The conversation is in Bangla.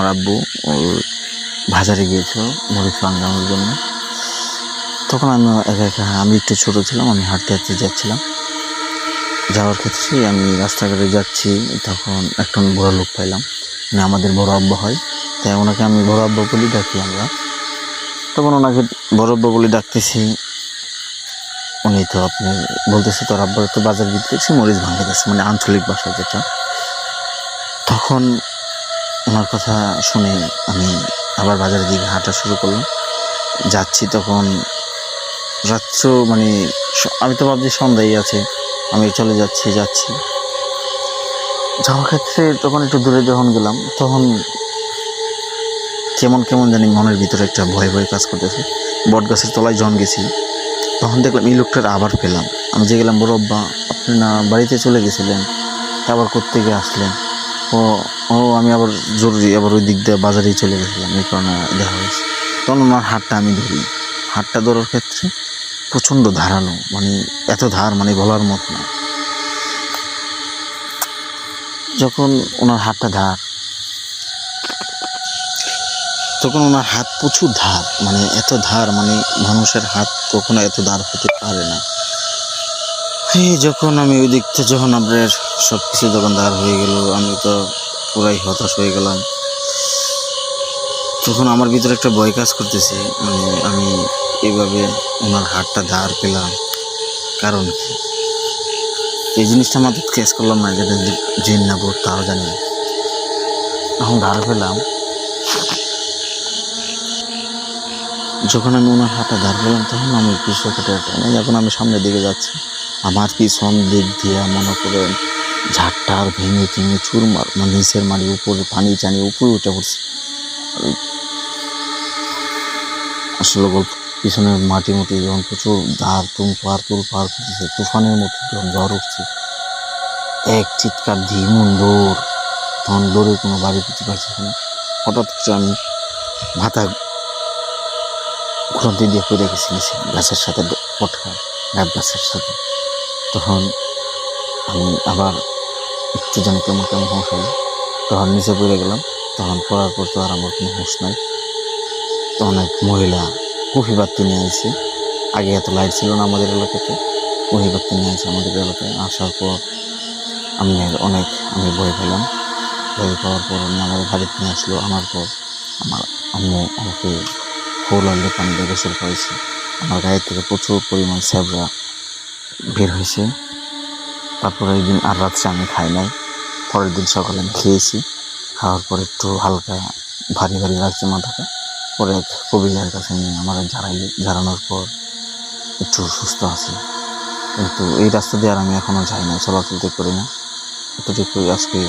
আমার আব্বু বাজারে গিয়েছিল মরিচ আনানোর জন্য। তখন আমি একা একা, আমি একটু ছোট ছিলাম, আমি হাঁটতে হাঁটতে যাচ্ছিলাম। যাওয়ার ক্ষেত্রে আমি রাস্তাঘাটে যাচ্ছি, তখন একজন বড় লোক পাইলাম। মানে আমাদের বড় আব্বা হয়। তাই ওনাকে আমি বড় আব্বা বলি ডাকি আমরা। তখন ওনাকে বড় আব্বা বলে ডাকতেছি, উনি তো আপনি বলতেছে তোর আব্বার তো বাজার ভিতরে, সে মরিচ ভাঙে দিচ্ছে মানে আঞ্চলিক ভাষা যেটা। তখন ওনার কথা শুনে আমি আবার বাজারের দিকে হাঁটা শুরু করলাম। যাচ্ছি তখন রাত্র মানে আমি তো ভাবছি সন্ধ্যায় আছে, আমি চলে যাচ্ছি যাচ্ছি। যাওয়ার ক্ষেত্রে তখন একটু দূরে যখন গেলাম, তখন কেমন কেমন জানি মনের ভিতরে একটা ভয় ভয় কাজ করতেছে। বট গাছের তলায় জন গেছি, তখন দেখলাম এই লোকটার আবার পেলাম। আমি যে গেলাম, বড় আব্বা, আপনি না বাড়িতে চলে গেছিলেন আবার গিয়ে আসলেন? ও ও, আমি আবার জরুরি, আবার ওই দিক দিয়ে বাজারেই চলে গেছিলাম, এই কারণে দেখা হয়েছে। তখন ওনার হাতটা আমি ধরি, হাতটা ধরার ক্ষেত্রে প্রচণ্ড ধারালো মানে এত ধার মানে বলার মতো না। যখন ওনার হাতটা ধার, তখন ওনার হাত প্রচুর ধার মানে এত ধার মানে মানুষের হাত কখনো এত ধার হতে পারে না। যখন আমি ওই দিক থেকে যখন আপনার সব কিছু ধার হয়ে গেল, আমি তো পুরাই হতাশ হয়ে গেলাম। তখন আমার ভিতরে একটা ভয় কাজ করতেছে মানে আমি এইভাবে ওনার হাতটা ধার পেলাম। কারণ কি? এই জিনিসটা মাত্র কেস করলাম না যেটা জিন না বোধ তাও জানি। এখন ধার পেলাম। যখন আমি ওনার হাতটা ধার পেলাম, তখন আমি টেনে যখন আমি সামনের দিকে যাচ্ছি আমার পিছন দিক দিয়ে মনে করেন ঝাড়টার ভেঙে টেঙে চুরমার মানে নিচের মারি উপরে পানি টানি উপরে উঠে পড়ছে। আসলে গল্প, পিছনের মাটি মুটি যখন প্রচুর ধার তুম পার তুল পার করতেছে তুফানের মতো যখন ঝড় উঠছে, এক চিৎকার এমন দৌড়, তখন দৌড়ে কোনো বাড়ি পেতে পারছি না। হঠাৎ করে আমি মাথা ঘুরন্তি দিয়ে পড়ে গেছি, গাছের সাথে পটকা, গাছ গাছের সাথে। তখন আমি আবার একটু যেন কেমন কেমন হুঁশ হলো তখন নিচে পড়ে গেলাম। তখন পড়ার পর তো আর আমার কোনো হুঁশ নাই। তো অনেক মহিলা কফি বাতি নিয়ে আসছে আগে এত লাইট ছিল না আমাদের এলাকাতে। কফি বাতি নিয়ে আসছে আমাদের এলাকায় আসার পর আমি অনেক আমি ভয় পেলাম। ভয় পাওয়ার পর আমি আমার বাড়িতে নিয়ে আসলো। আনার পর আমার আম্মু আমাকে ফুল আনলে পানি দিয়ে গোসল করেছে আমার গায়ে থেকে প্রচুর পরিমাণ স্যাবরা বের হয়েছে। তারপরে এই দিন আর রাত্রে আমি খাই নাই। পরের দিন সকালে আমি খেয়েছি। খাওয়ার পর একটু হালকা ভারী ভারী লাগছে মাথাটা। পরে এক কবিরার কাছে নিয়ে আমার ঝাড়াই ঝাড়ানোর পর একটু সুস্থ আছি। কিন্তু এই রাস্তা দিয়ে আর আমি এখনও যাই না চলাচলতে করি না। এতটুকুই আজকে